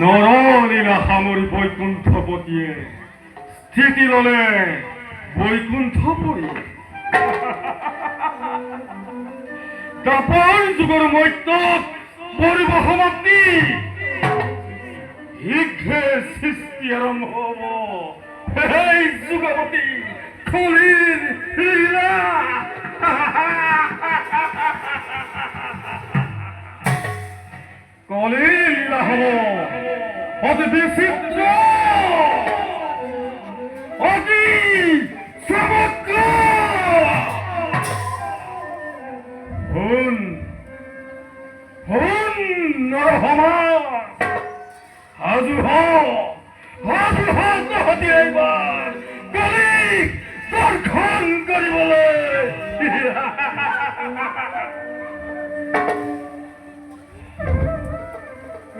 নরলীলা সামৰি বৈকুণ্ঠপতিয়ে স্থিতি ললে বৈকুণ্ঠপুৰী দাপৰ যুগৰ মত্যত পৰিব সমাপ্তি শীঘ্ৰে সৃষ্টি আৰম্ভ হব। সেই যুগপতি কলিৰ লীলা কলিৰ লীলা হব অতি বিচিত্ৰ অতি সমগ্ৰ শুন শুন নৰসমাজ সাজু হ সাজু হ তহঁতি এইবাৰ কলিক দৰ্শন কৰিবলৈ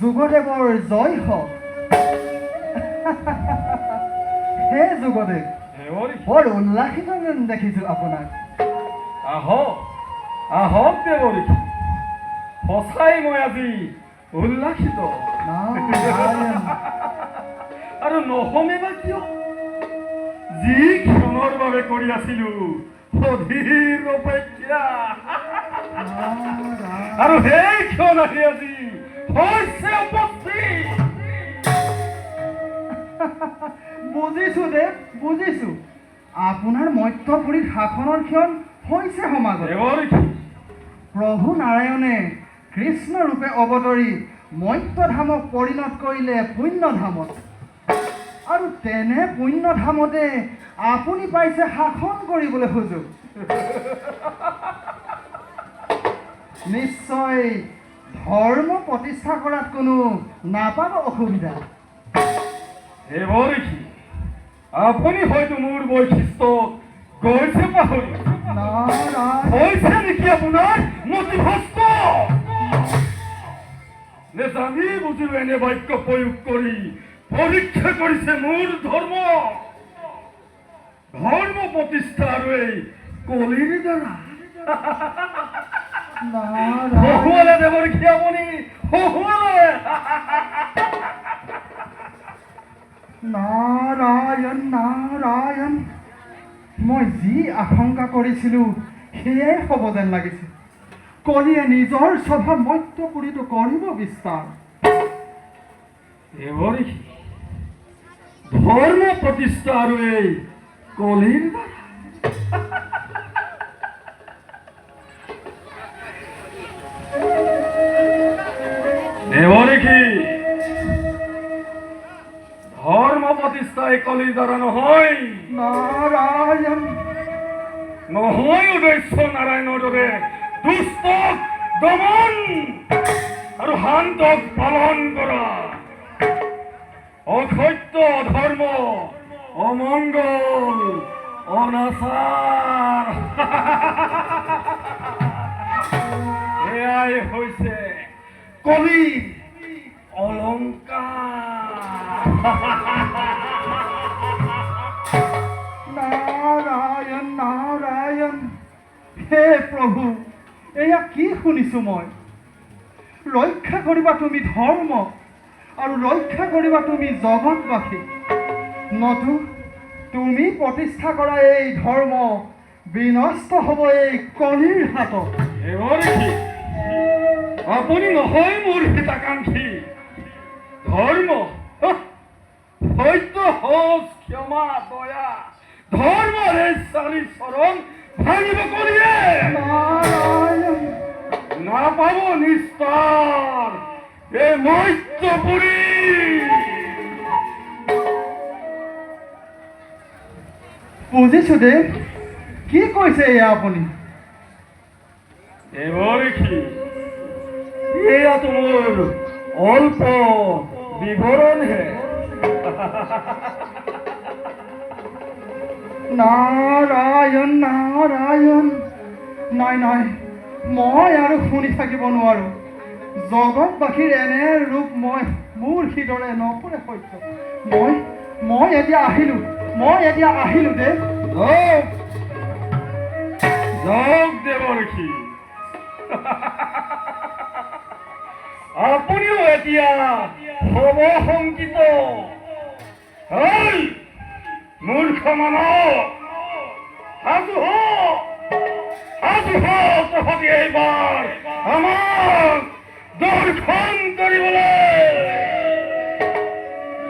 যুগদেৱৰ জয় হওক। হে যুগদেৱ বৰ উল্লাসিত যেন দেখিছো আপোনাক। আহক আহক দেৱৰী সঁচাই মই আজি উল্লাসিত। আৰু নহমে বা কিয়? যি ক্ষণৰ বাবে কৰি আছিলো অধীৰ অপেক্ষা আৰু সেই ক্ষণ আহি আজি বুজিছো দেৱ বুজিছো। আপোনাৰ মত্যপুৰীত শাসনৰ ক্ষণ হৈছে দেৱৰী প্ৰভু নাৰায়ণে কৃষ্ণ ৰূপে অৱতৰি মত্যধামক পৰিণত কৰিলে পুণ্যধামত। আৰু তেনে পুণ্যধামতে আপুনি পাইছে শাসন কৰিবলৈ সুযোগ। নিশ্চয় ধৰ্ম প্ৰতিষ্ঠা কৰাত কোনো নাপাব অসুবিধা। দেৱৰী আপুনি হয়তো মোৰ বৈশিষ্ট্য গৈছে। পাহৰি হৈছে নেকি আপোনাৰ? নথিভস্ত নে জানি বুজিও এনে বাক্য প্ৰয়োগ কৰি পৰীক্ষা কৰিছে মোৰ ধৰ্ম। ধৰ্ম প্ৰতিষ্ঠা আৰু এই কলিৰ দ্বাৰা। দেৱৰ কি আপুনি হহুৱালে নাৰায়ণ নাৰায়ণ মই যি আশংকা কৰিছিলোঁ সেয়াই হ'ব যেন লাগিছে। কলিয়ে নিজৰ স্বভাৱ মত্যপুৰীটো কৰিব বিস্তাৰ। কি ধৰ্ম প্ৰতিষ্ঠা আৰু এই কলিৰ দ্বাৰা। প্ৰতিষ্ঠা এই কলিৰ দ্বাৰা নহয় উদস্য নাৰায়ণৰ দৰে দুষ্টক দমন আৰু শান্তক পালন কৰা। অসত্য ধৰ্ম অমংগল অনাচাৰ। এয়াই হৈছে কবি অলংকাৰ। হে প্ৰভু এয়া কি শুনিছোঁ মই? ৰক্ষা কৰিবা তুমি ধৰ্ম আৰু ৰক্ষা কৰিবা তুমি জগতবাসী। নতু তুমি প্ৰতিষ্ঠা কৰা এই ধৰ্ম বিনষ্ট হ'ব এই কলিৰ হাতত। আপনি নহয় মোৰ হিতাকাংক্ষী। ধৰ্ম সত্য সহজ ক্ষমা, দয়া ধৰ্মৰে চাৰি চৰণ ভাঙিব কৰিয়ে নাৰায়ণ নাপাব নিস্তাৰ এই মত্যপুৰী বুজিছোঁ দেৱ কি কৈছে এয়া আপুনি? এবারে কি? এয়া তোৰ অল্প বিৱৰণহে নাৰায়ণ নাৰায়ণ নাই নাই মই আৰু শুনি থাকিব নোৱাৰোঁ। জগতবাসীৰ এনে ৰূপ মই মোৰ হৃদৰে নপৰে সত্য। মই মই এতিয়া আহিলোঁ, মই এতিয়া আহিলোঁ যাওক যাওক দেৱৰ্ষি আপুনিও এতিয়া হ'ব শংকিত হেই মূৰ্খ মানৱ সাজু হ সাজু হ তহঁতি এইবাৰ আমাক দৰ্শন কৰিবলৈ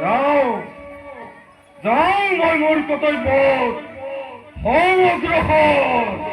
যাওঁ যাওঁ মই মোৰ কৰ্তব্যত সমগ্ৰ